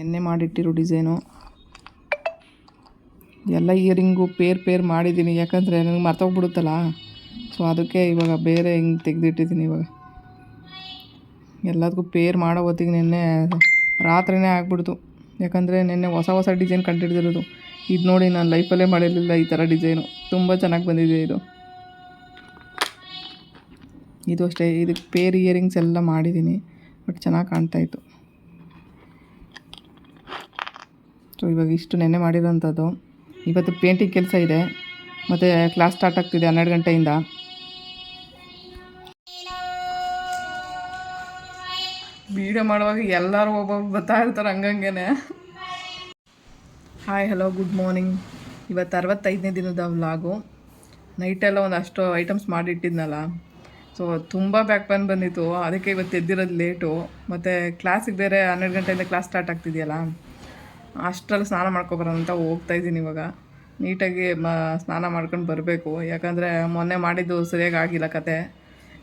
ಎಣ್ಣೆ ಮಾಡಿಟ್ಟಿರೋ ಡಿಸೈನು. ಎಲ್ಲ ಇಯರಿಂಗು ಪೇರ್ ಪೇರ್ ಮಾಡಿದ್ದೀನಿ, ಯಾಕಂದರೆ ನನಗೆ ಮರ್ತೋಗ್ಬಿಡುತ್ತಲ್ಲ. ಸೊ ಅದಕ್ಕೆ ಇವಾಗ ಬೇರೆ ಹಿಂಗೆ ತೆಗೆದಿಟ್ಟಿದ್ದೀನಿ ಇವಾಗ. ಎಲ್ಲದಕ್ಕೂ ಪೇರ್ ಮಾಡೋ ಹೊತ್ತಿಗೆ ನಿನ್ನೆ ರಾತ್ರಿನೇ ಆಗ್ಬಿಡ್ತು. ಯಾಕಂದರೆ ನಿನ್ನೆ ಹೊಸ ಹೊಸ ಡಿಸೈನ್ ಕಂಡಿಡ್ದಿರೋದು. ಇದು ನೋಡಿ ನಾನು ಲೈಫಲ್ಲೇ ಮಾಡಿರಲಿಲ್ಲ ಈ ಥರ ಡಿಸೈನು. ತುಂಬ ಚೆನ್ನಾಗಿ ಬಂದಿದೆ ಇದು. ಇದು ಅಷ್ಟೇ, ಇದಕ್ಕೆ ಪೇರ್ ಇಯರಿಂಗ್ಸ್ ಎಲ್ಲ ಮಾಡಿದ್ದೀನಿ. ಬಟ್ ಚೆನ್ನಾಗಿ ಕಾಣ್ತಾಯಿತ್ತು ಸೊ ಇವಾಗ ಇಷ್ಟು ನೆನೆ ಮಾಡಿರೋಂಥದ್ದು. ಇವತ್ತು ಪೇಂಟಿಂಗ್ ಕೆಲಸ ಇದೆ. ಮತ್ತು ಕ್ಲಾಸ್ ಸ್ಟಾರ್ಟ್ ಆಗ್ತಿದೆ ಹನ್ನೆರಡು ಗಂಟೆಯಿಂದ. ವೀಡಿಯೋ ಮಾಡುವಾಗ ಎಲ್ಲರೂ ಒಬ್ಬೊಬ್ರು ಬರ್ತಾ ಇರ್ತಾರೆ ಹಂಗಂಗೆ ಹಾಯ್ ಹಲೋ ಗುಡ್ ಮಾರ್ನಿಂಗ್ ಇವತ್ತು ಅರವತ್ತೈದನೇ ದಿನದ ವ್ಲಾಗು ನೈಟೆಲ್ಲ ಒಂದು ಅಷ್ಟು ಐಟಮ್ಸ್ ಮಾಡಿಟ್ಟಿದ್ನಲ್ಲ. ಸೊ ತುಂಬ ಬ್ಯಾಕ್ ಪೇನ್ ಬಂದಿತ್ತು. ಅದಕ್ಕೆ ಇವತ್ತು ಎದ್ದಿರೋದು ಲೇಟು ಮತ್ತು ಕ್ಲಾಸಿಗೆ ಬೇರೆ ಹನ್ನೆರಡು ಗಂಟೆಯಿಂದ ಕ್ಲಾಸ್ ಸ್ಟಾರ್ಟ್ ಆಗ್ತಿದೆಯಲ್ಲ. ಅಷ್ಟರಲ್ಲಿ ಸ್ನಾನ ಮಾಡ್ಕೊಬರೋಣ ಅಂತ ಹೋಗ್ತಾ ಇದ್ದೀನಿ ಇವಾಗ. ನೀಟಾಗಿ, ಮ, ಸ್ನಾನ ಮಾಡ್ಕೊಂಡು ಬರಬೇಕು. ಯಾಕಂದರೆ ಮೊನ್ನೆ ಮಾಡಿದ್ದು ಸರಿಯಾಗಿ ಆಗಿಲ್ಲ ಕತೆ.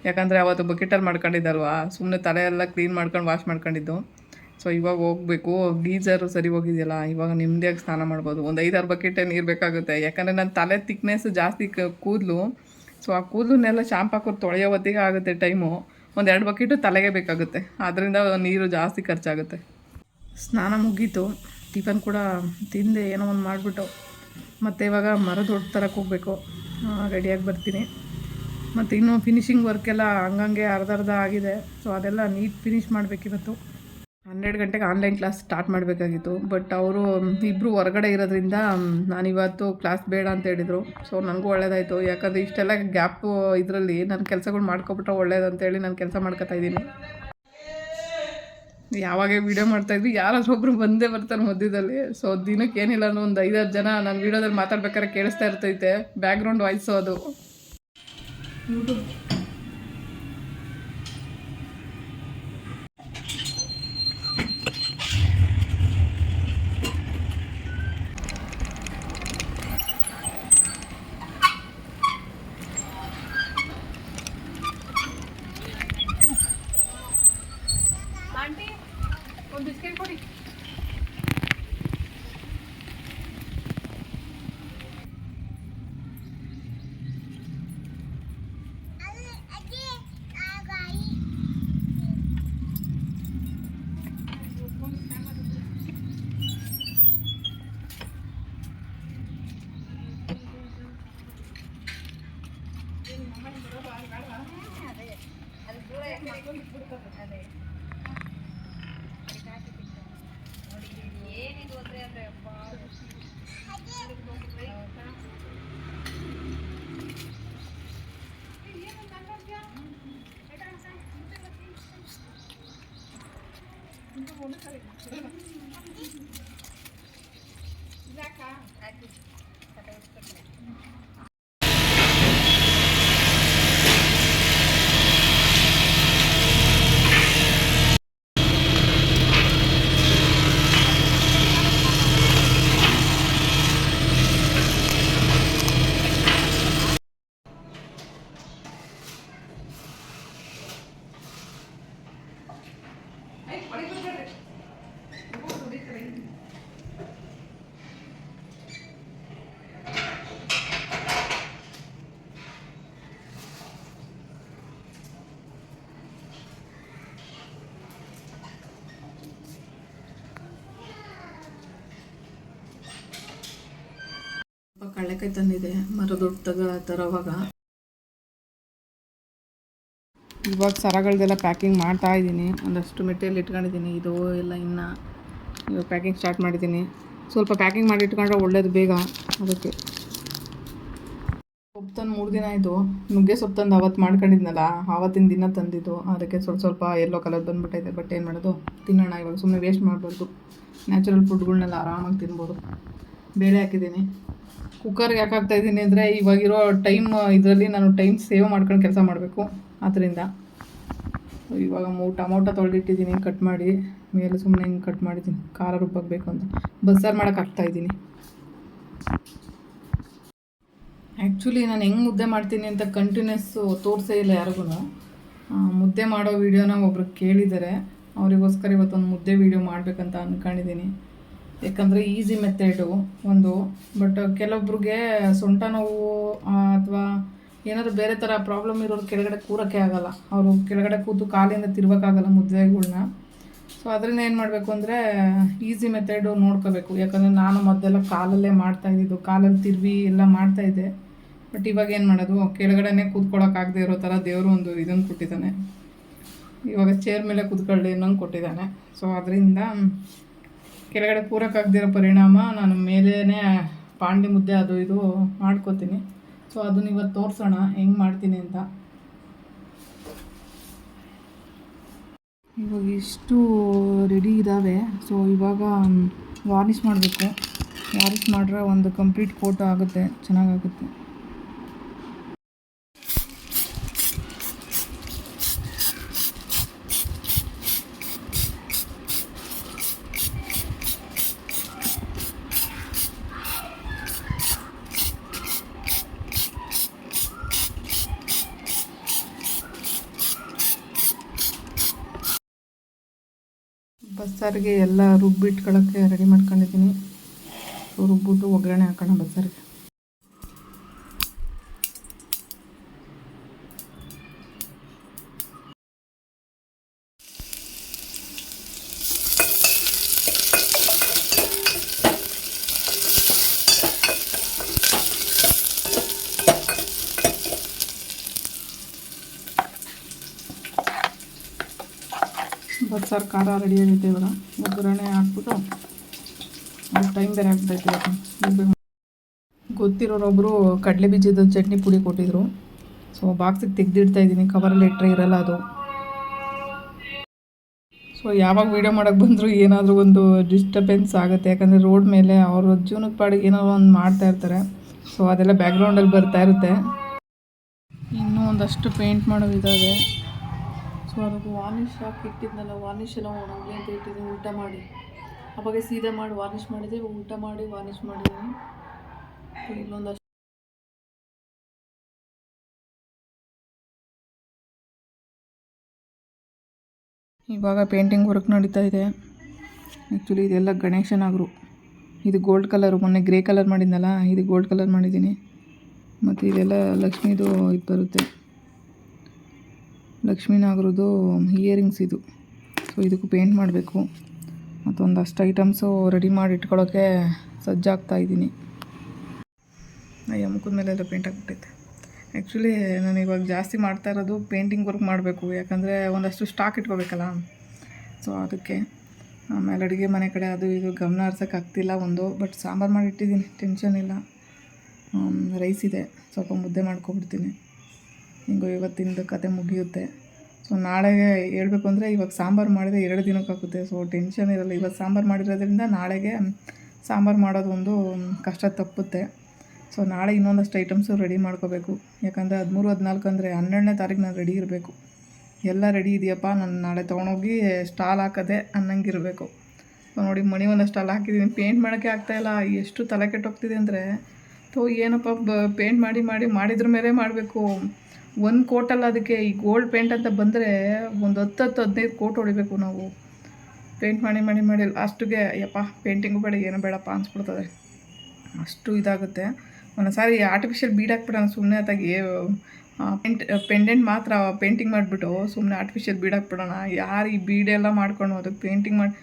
ಯಾಕಂದರೆ ಅವತ್ತು ಬಕೆಟಲ್ಲಿ ಮಾಡ್ಕೊಂಡಿದ್ದಲ್ವಾ? ಸುಮ್ಮನೆ ತಲೆಯೆಲ್ಲ ಕ್ಲೀನ್ ಮಾಡ್ಕೊಂಡು ವಾಶ್ ಮಾಡ್ಕೊಂಡಿದ್ದು. ಸೊ ಇವಾಗ ಹೋಗಬೇಕು. ಗೀಜರು ಸರಿ ಹೋಗಿದೆಯಲ್ಲ? ಇವಾಗ ನೆಮ್ಮದಿಯಾಗಿ ಸ್ನಾನ ಮಾಡ್ಬೋದು. ಒಂದು ಐದಾರು ಬಕೆಟೇ ನೀರು ಬೇಕಾಗುತ್ತೆ. ಯಾಕಂದರೆ ನನ್ನ ತಲೆ ತಿಕ್ನೆಸ್ ಜಾಸ್ತಿ ಕೂದಲು. ಸೊ ಆ ಕೂದಲನ್ನೆಲ್ಲ ಶಾಂಪ್ ಹಾಕೋದು ತೊಳೆಯೋ ಹೊತ್ತಿಗೆ ಆಗುತ್ತೆ ಟೈಮು. ಒಂದು ಎರಡು ಬಕೆಟು ತಲೆಗೆ ಬೇಕಾಗುತ್ತೆ. ಆದ್ದರಿಂದ ನೀರು ಜಾಸ್ತಿ ಖರ್ಚಾಗುತ್ತೆ. ಸ್ನಾನ ಮುಗೀತು. ಟಿಫನ್ ಕೂಡ ತಿಂದೆ ಏನೋ ಒಂದು ಮಾಡಿಬಿಟ್ಟು. ಮತ್ತು ಇವಾಗ ಮರದ ಹೊಟ್ಟು ತರಕ್ಕೆ ಹೋಗಬೇಕು. ರೆಡಿಯಾಗಿ ಬರ್ತೀನಿ. ಮತ್ತು ಇನ್ನೂ ಫಿನಿಶಿಂಗ್ ವರ್ಕೆಲ್ಲ ಹಂಗಂಗೆ ಅರ್ಧ ಅರ್ಧ ಆಗಿದೆ. ಸೊ ಅದೆಲ್ಲ ನೀಟ್ ಫಿನಿಶ್ ಮಾಡಬೇಕಿವತ್ತು ಹನ್ನೆರಡು ಗಂಟೆಗೆ ಆನ್ಲೈನ್ ಕ್ಲಾಸ್ ಸ್ಟಾರ್ಟ್ ಮಾಡಬೇಕಾಗಿತ್ತು. ಬಟ್ ಅವರು ಇಬ್ಬರು ಹೊರಗಡೆ ಇರೋದ್ರಿಂದ ನಾನು ಇವತ್ತು ಕ್ಲಾಸ್ ಬೇಡ ಅಂತ ಹೇಳಿದರು. ಸೊ ನನಗೂ ಒಳ್ಳೇದಾಯಿತು. ಯಾಕಂದರೆ ಇಷ್ಟೆಲ್ಲ ಗ್ಯಾಪು ಇದರಲ್ಲಿ ನನ್ನ ಕೆಲಸಗಳು ಮಾಡ್ಕೊಬಿಟ್ರೆ ಒಳ್ಳೇದು ಅಂತೇಳಿ ನಾನು ಕೆಲಸ ಮಾಡ್ಕೊತಾ ಇದ್ದೀನಿ. ಯಾವಾಗ ವಿಡಿಯೋ ಮಾಡ್ತಾಯಿದ್ವಿ ಯಾರಾದ್ರೂ ಒಬ್ರು ಬಂದೇ ಬರ್ತಾರೆ ಮಧ್ಯದಲ್ಲಿ. ಸೊ ದಿನಕ್ಕೆ ಏನಿಲ್ಲ ಅಂದ್ರೆ ಒಂದು ಐದಾರು ಜನ ನಾನು ವಿಡಿಯೋದಲ್ಲಿ ಮಾತಾಡ್ಬೇಕಾದ್ರೆ ಕೇಳಿಸ್ತಾ ಇರ್ತೈತೆ ಬ್ಯಾಕ್ಗ್ರೌಂಡ್ ವಾಯ್ಸು ಅದು. ಸ್ವಲ್ಪ ಕಳ್ಳೆಕಾಯಿ ತಂದಿದೆ, ಮರ ತಗ ತರೋವಾಗ ಇವಾಗ ಸರಗಳದೆಲ್ಲ ಪ್ಯಾಕಿಂಗ್ ಮಾಡ್ತಾ ಇದ್ದೀನಿ. ಒಂದಷ್ಟು ಮೆಟೀರಿಯಲ್ ಇಟ್ಕೊಂಡಿದ್ದೀನಿ. ಇದು, ಎಲ್ಲ ಇನ್ನು ಇವಾಗ ಪ್ಯಾಕಿಂಗ್ ಸ್ಟಾರ್ಟ್ ಮಾಡಿದ್ದೀನಿ. ಸ್ವಲ್ಪ ಪ್ಯಾಕಿಂಗ್ ಮಾಡಿ ಇಟ್ಕೊಂಡ್ರೆ ಒಳ್ಳೇದು ಬೇಗ. ಅದಕ್ಕೆ. ಸೊಪ್ಪು ತಂದು ಮೂರು ದಿನ ಆಯಿತು. ನುಗ್ಗೆ ಸೊಪ್ಪು ತಂದು ಅವತ್ತು ಮಾಡ್ಕೊಂಡಿದ್ನಲ್ಲ, ಆವತ್ತಿನ ದಿನ ತಂದಿದ್ದು. ಅದಕ್ಕೆ ಸ್ವಲ್ಪ ಸ್ವಲ್ಪ ಎಲ್ಲೋ ಕಲರ್ ಬಂದುಬಿಟ್ಟೈತೆ. ಬಟ್ ಏನು ಮಾಡೋದು? ತಿನ್ನೋಣ. ಇವಾಗ ಸುಮ್ಮನೆ ವೇಸ್ಟ್ ಮಾಡಬಾರ್ದು. ನ್ಯಾಚುರಲ್ ಫುಡ್ಗಳನ್ನೆಲ್ಲ ಆರಾಮಾಗಿ ತಿನ್ಬೋದು. ಬೇಳೆ ಹಾಕಿದ್ದೀನಿ. ಕುಕ್ಕರ್ಗೆ ಯಾಕೆ ಹಾಕ್ತಾ ಇದ್ದೀನಿ ಅಂದರೆ ಇವಾಗಿರೋ ಟೈಮ್ ಇದರಲ್ಲಿ ನಾನು ಟೈಮ್ ಸೇವ್ ಮಾಡ್ಕೊಂಡು ಕೆಲಸ ಮಾಡಬೇಕು. ಆದ್ದರಿಂದ ಇವಾಗ ಮೂ, ಟೊಮೊಟೊ ತೊಳೆದಿಟ್ಟಿದ್ದೀನಿ ಕಟ್ ಮಾಡಿ. ಮೇಲೆ ಸುಮ್ಮನೆ ಹಿಂಗೆ ಕಟ್ ಮಾಡಿದ್ದೀನಿ. ಖಾರ ರುಬ್ಬಾಗಬೇಕು ಬೇಕು ಅಂತ. ಬಸ್ಸಾರು ಮಾಡೋಕೆ ಹಾಕ್ತಾಯಿದ್ದೀನಿ ಆ್ಯಕ್ಚುಲಿ ನಾನು ಹೆಂಗೆ ಮುದ್ದೆ ಮಾಡ್ತೀನಿ ಅಂತ ಕಂಟಿನ್ಯೂಸ್ಸು ತೋರಿಸೇ ಇಲ್ಲ ಯಾರಿಗೂ ಮುದ್ದೆ ಮಾಡೋ ವೀಡಿಯೋನ ಒಬ್ರು ಕೇಳಿದ್ದಾರೆ ಅವರಿಗೋಸ್ಕರ ಇವತ್ತೊಂದು ಮುದ್ದೆ ವೀಡಿಯೋ ಮಾಡಬೇಕಂತ ಅಂದ್ಕೊಂಡಿದ್ದೀನಿ ಯಾಕಂದರೆ ಈಸಿ ಮೆಥಡು ಒಂದು. ಬಟ್ ಕೆಲವೊಬ್ರಿಗೆ ಸೊಂಟ ನೋವು ಅಥವಾ ಏನಾದರೂ ಬೇರೆ ಥರ ಪ್ರಾಬ್ಲಮ್ ಇರೋರು ಕೆಳಗಡೆ ಕೂರೋಕ್ಕೆ ಆಗಲ್ಲ. ಅವರು ಕೆಳಗಡೆ ಕೂತು ಕಾಲಿಂದ ತಿರ್ಬೇಕಾಗಲ್ಲ ಮುದ್ದೆಗಳ್ನ ಸೊ ಅದರಿಂದ ಏನು ಮಾಡಬೇಕು ಅಂದರೆ ಈಸಿ ಮೆಥಡು ನೋಡ್ಕೋಬೇಕು. ಯಾಕಂದರೆ ನಾನು ಮೊದಲೆಲ್ಲ ಕಾಲಲ್ಲೇ ಮಾಡ್ತಾ ಇದ್ದಿದ್ದು, ಕಾಲಲ್ಲಿ ತಿರುವಿ ಎಲ್ಲ ಮಾಡ್ತಾಯಿದ್ದೆ ಬಟ್ ಇವಾಗ ಏನು ಮಾಡೋದು? ಕೆಳಗಡೆನೇ ಕೂತ್ಕೊಳ್ಳೋಕ್ಕಾಗದೇ ಇರೋ ಥರ ದೇವರು ಒಂದು ಇದನ್ನು ಕೊಟ್ಟಿದ್ದಾನೆ. ಇವಾಗ ಚೇರ್ ಮೇಲೆ ಕೂತ್ಕೊಳ್ಳಿ ಅನ್ನೋಂಗೆ ಕೊಟ್ಟಿದ್ದಾನೆ. ಸೊ ಅದರಿಂದ ಕೆಳಗಡೆ ಕೂರಕ್ಕಾಗದಿರೋ ಪರಿಣಾಮ ನಾನು ಮೇಲೇ ಪಾಂಡಿ ಮುದ್ದೆ ಅದು ಇದು ಮಾಡ್ಕೋತೀನಿ. ಸೊ ಅದನ್ನ ಇವತ್ತು ತೋರಿಸೋಣ, ಹೆಂಗೆ ಮಾಡ್ತೀನಿ ಅಂತ. ಇವಾಗ ಇಷ್ಟು ರೆಡಿ ಇದ್ದಾವೆ ಸೊ ಇವಾಗ ವಾರ್ನಿಷ್ ಮಾಡಬೇಕು. ವಾರ್ನಿಷ್ ಮಾಡಿದ್ರೆ ಒಂದು ಕಂಪ್ಲೀಟ್ ಕೋಟ್ ಆಗುತ್ತೆ, ಚೆನ್ನಾಗಾಗುತ್ತೆ. ಬಸ್ಸಾರಿಗೆ ಎಲ್ಲ ರುಬ್ಬಿಟ್ಕೊಳ್ಳೋಕ್ಕೆ ರೆಡಿ ಮಾಡ್ಕೊಂಡಿದ್ದೀನಿ. ರುಬ್ಬಿಟ್ಟು ಒಗ್ಗರಣೆ ಹಾಕೋಣ ಬಸ್ಸಾರಿಗೆ. ಬಸ್ಸಾರು ಖಾರ ರೆಡಿ ಆಗುತ್ತೆ ಇವಾಗ. ಒಗ್ಗರಣೆ ಹಾಕ್ಬಿಟ್ಟು ಅದು ಟೈಮ್ ಬೇರೆ ಆಗ್ತೈತೆ ಗೊತ್ತಿರೋರೊಬ್ಬರು ಕಡಲೆ ಬೀಜದ ಚಟ್ನಿ ಪುಡಿ ಕೊಟ್ಟಿದ್ರು. ಸೊ ಬಾಕ್ಸಿಗೆ ತೆಗೆದಿಡ್ತಾ ಇದ್ದೀನಿ. ಕವರಲ್ಲಿ ಇಟ್ಟರೆ ಇರಲ್ಲ ಅದು. ಸೊ ಯಾವಾಗ ವೀಡಿಯೋ ಮಾಡೋಕ್ಕೆ ಬಂದರೂ ಏನಾದರೂ ಒಂದು ಡಿಸ್ಟರ್ಬೆನ್ಸ್ ಆಗುತ್ತೆ. ಯಾಕಂದರೆ ರೋಡ್ ಮೇಲೆ ಅವರು ಜೀವನದ ಪಾಡಿಗೆ ಏನಾದ್ರು ಒಂದು ಮಾಡ್ತಾ ಇರ್ತಾರೆ. ಸೊ ಅದೆಲ್ಲ ಬ್ಯಾಕ್ಗ್ರೌಂಡಲ್ಲಿ ಬರ್ತಾ ಇರುತ್ತೆ. ಇನ್ನೂ ಒಂದಷ್ಟು ಪೇಂಟ್ ಮಾಡೋದಿದ್ದಾವೆ ಸೊ ವಾರ್ನಿಷ್ ಹಾಕಿ ಇಟ್ಟಿದ್ನಲ್ಲ, ವಾರ್ನಿಷ್ ಎಲ್ಲ ಒಣಗಲಿ ಅಂತ ಇಟ್ಟಿದ್ದೀನಿ ಊಟ ಮಾಡಿ. ಅವಾಗ ಸೀದಾ ಮಾಡಿ ವಾರ್ನಿಷ್ ಮಾಡಿದೆ, ಊಟ ಮಾಡಿ ವಾರ್ನಿಷ್ ಮಾಡಿದ್ದೀನಿ. ಇಲ್ಲೊಂದಷ್ಟು ಇವಾಗ ಪೇಂಟಿಂಗ್ ವರ್ಕ್ ನಡೀತಾ ಇದೆ. ಆ್ಯಕ್ಚುಲಿ ಇದೆಲ್ಲ ಗಣೇಶನಾಗರು ಇದು ಗೋಲ್ಡ್ ಕಲರು, ಮೊನ್ನೆ ಗ್ರೇ ಕಲರ್ ಮಾಡಿದ್ನಲ್ಲ, ಇದು ಗೋಲ್ಡ್ ಕಲರ್ ಮಾಡಿದ್ದೀನಿ. ಮತ್ತು ಇದೆಲ್ಲ ಲಕ್ಷ್ಮೀದು ಇದು ಬರುತ್ತೆ. ಲಕ್ಷ್ಮೀನಾಗರದು ಇಯರಿಂಗ್ಸ್ ಇದು. ಸೊ ಇದಕ್ಕೂ ಪೇಂಟ್ ಮಾಡಬೇಕು. ಮತ್ತೊಂದಷ್ಟು ಐಟಮ್ಸು ರೆಡಿ ಮಾಡಿ ಇಟ್ಕೊಳ್ಳೋಕ್ಕೆ ಸಜ್ಜಾಗ್ತಾ ಇದ್ದೀನಿ. ಅಯ್ಯ, ಮುಖದ ಮೇಲೆಲ್ಲ ಪೇಂಟ್ ಆಗಿಬಿಟ್ಟೈತೆ. ಆ್ಯಕ್ಚುಲಿ ನಾನು ಇವಾಗ ಜಾಸ್ತಿ ಮಾಡ್ತಾ ಇರೋದು ಪೇಂಟಿಂಗ್ ವರ್ಕ್ ಮಾಡಬೇಕು. ಯಾಕಂದರೆ ಒಂದಷ್ಟು ಸ್ಟಾಕ್ ಇಟ್ಕೋಬೇಕಲ್ಲ. ಸೊ ಅದಕ್ಕೆ ಆಮೇಲೆ ಅಡುಗೆ ಮನೆ ಕಡೆ ಅದು ಇದು ಗಮನ ಹರ್ಸೋಕೆ ಆಗ್ತಿಲ್ಲ ಒಂದು. ಬಟ್ ಸಾಂಬಾರು ಮಾಡಿಟ್ಟಿದ್ದೀನಿ ಟೆನ್ಷನ್ ಇಲ್ಲ. ರೈಸ್ ಇದೆ. ಸ್ವಲ್ಪ ಮುದ್ದೆ ಮಾಡ್ಕೊಬಿಡ್ತೀನಿ. ಹಿಂಗೋ ಇವತ್ತಿಂದು ಕತೆ ಮುಗಿಯುತ್ತೆ. ಸೊ ನಾಳೆಗೆ ಹೇಳಬೇಕು ಅಂದರೆ ಇವಾಗ ಸಾಂಬಾರು ಮಾಡಿದರೆ ಎರಡು ದಿನಕ್ಕಾಗುತ್ತೆ ಸೊ ಟೆನ್ಷನ್ ಇರಲ್ಲ. ಇವತ್ತು ಸಾಂಬಾರು ಮಾಡಿರೋದ್ರಿಂದ ನಾಳೆಗೆ ಸಾಂಬಾರು ಮಾಡೋದು ಒಂದು ಕಷ್ಟ ತಪ್ಪುತ್ತೆ. ಸೊ ನಾಳೆ ಇನ್ನೊಂದಷ್ಟು ಐಟಮ್ಸು ರೆಡಿ ಮಾಡ್ಕೋಬೇಕು. ಯಾಕಂದರೆ ಹದಿಮೂರು, ಹದಿನಾಲ್ಕು ಅಂದರೆ ಹನ್ನೆರಡನೇ ತಾರೀಕು ನಾನು ರೆಡಿ ಇರಬೇಕು. ಎಲ್ಲ ರೆಡಿ ಇದೆಯಪ್ಪ? ನಾನು ನಾಳೆ ತೊಗೊಂಡೋಗಿ ಸ್ಟಾಲ್ ಹಾಕದೆ ಅನ್ನಂಗಿರಬೇಕು. ಸೊ ನೋಡಿ, ಮಣಿ ಒಂದು ಸ್ಟಾಲ್ ಹಾಕಿದ್ದೀನಿ ಪೇಂಟ್ ಮಾಡೋಕ್ಕೆ ಆಗ್ತಾಯಿಲ್ಲ ಎಷ್ಟು ತಲೆ ಕೆಟ್ಟೋಗ್ತಿದೆ ಅಂದರೆ ತೋ ಏನಪ್ಪ, ಬ ಪೇಂಟ್ ಮಾಡಿ ಮಾಡಿ, ಮಾಡಿದ್ರ ಮೇಲೆ ಮಾಡಬೇಕು. ಒಂದು ಕೋಟಲ್ಲ ಅದಕ್ಕೆ ಈ ಗೋಲ್ಡ್ ಪೇಂಟ್ ಅಂತ ಬಂದರೆ ಒಂದು ಹತ್ತು ಹತ್ತು ಹದಿನೈದು ಕೋಟ್ ಹೊಡಿಬೇಕು ನಾವು. ಪೇಂಟ್ ಮಾಡಿ ಮಾಡಿ ಮಾಡಿ ಲಾಸ್ಟಿಗೆ ಅಯ್ಯಪ್ಪ ಪೇಂಟಿಂಗು ಬೇಡ, ಏನೋ ಬೇಡಪ್ಪ ಅನ್ಸ್ಬಿಡ್ತದೆ. ಅಷ್ಟು ಇದಾಗುತ್ತೆ. ಒಂದೊಂದ್ಸಾರಿ ಆರ್ಟಿಫಿಷಿಯಲ್ ಬೀಡ್ ಹಾಕ್ಬಿಡೋಣ ಸುಮ್ಮನೆ ಅದಾಗಿ ಪೇಂಟ್ ಪೆಂಡೆಂಟ್ ಮಾತ್ರ ಪೇಂಟಿಂಗ್ ಮಾಡಿಬಿಟ್ಟು ಸುಮ್ಮನೆ ಆರ್ಟಿಫಿಷಿಯಲ್ ಬೀಡ್ ಹಾಕ್ಬಿಡೋಣ. ಯಾರು ಈ ಬೀಡೆಲ್ಲ ಮಾಡ್ಕೊಂಡು ಅದಕ್ಕೆ ಪೇಂಟಿಂಗ್ ಮಾಡಿ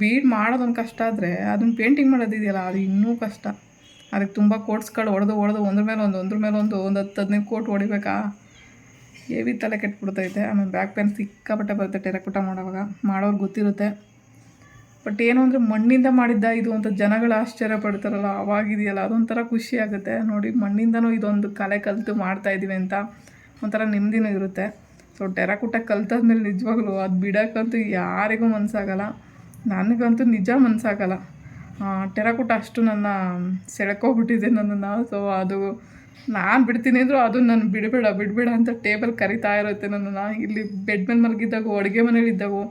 ಬೀಡ್ ಮಾಡೋದೊಂದು ಕಷ್ಟ ಆದರೆ ಅದನ್ನು ಪೇಂಟಿಂಗ್ ಮಾಡೋದಿದೆಯಲ್ಲ ಅದು ಇನ್ನೂ ಕಷ್ಟ. ಅದಕ್ಕೆ ತುಂಬ ಕೋಟ್ಸ್ಗಳು ಹೊಡೆದು ಹೊಡೆದು ಒಂದ್ರ ಮೇಲೆ ಒಂದು, ಒಂದ್ರ ಮೇಲೆ ಒಂದು ಒಂದು ಹತ್ತು ಹದಿನೈದು ಕೋಟ್ ಹೊಡಿಬೇಕಾ? ಹೆವಿ ತಲೆ ಕೆಟ್ಬಿಡ್ತೈತೆ. ಆಮೇಲೆ ಬ್ಯಾಕ್ ಪೇನ್ ಸಿಕ್ಕಾಪಟ್ಟೆ ಬರುತ್ತೆ ಟೆರಕುಟ ಮಾಡೋವಾಗ. ಮಾಡೋರು ಗೊತ್ತಿರುತ್ತೆ. ಬಟ್ ಏನು ಅಂದರೆ ಮಣ್ಣಿಂದ ಮಾಡಿದ್ದ ಇದು ಅಂತ ಜನಗಳು ಆಶ್ಚರ್ಯ ಪಡ್ತಾರಲ್ಲ, ಅವಾಗಿದೆಯಲ್ಲ. ಅದೊಂಥರ ಖುಷಿ ಆಗುತ್ತೆ. ನೋಡಿ, ಮಣ್ಣಿಂದನೂ ಇದೊಂದು ಕಲೆ ಕಲಿತು ಮಾಡ್ತಾ ಇದೀವಿ ಅಂತ ಒಂಥರ ನೆಮ್ಮದಿನೂ ಇರುತ್ತೆ. ಸೊ ಟೆರಕುಟ ಕಲ್ತಾದ್ಮೇಲೆ ನಿಜವಾಗ್ಲೂ ಅದು ಬಿಡೋಕ್ಕಂತೂ ಯಾರಿಗೂ ಮನಸ್ಸಾಗಲ್ಲ ನನಗಂತೂ ನಿಜ ಮನಸ್ಸಾಗಲ್ಲ ಟೆರಕುಟ ಅಷ್ಟು ನನ್ನ ಸೆಳ್ಕೊಬಿಟ್ಟಿದೆ ನನ್ನನ್ನು. ಸೊ ಅದು ನಾನು ಬಿಡ್ತೀನಿ ಅಂದರೂ ಅದು ನಾನು ಬಿಡಬೇಡ ಬಿಡಬೇಡ ಅಂತ ಟೇಬಲ್ ಕರಿತಾ ಇರುತ್ತೆ ನನ್ನನ್ನು ಇಲ್ಲಿ ಬೆಡ್ ಮೇಲೆ ಮಲಗಿದ್ದಾಗೋ, ಅಡುಗೆ ಮನೇಲಿ ಇದ್ದಾಗೋ,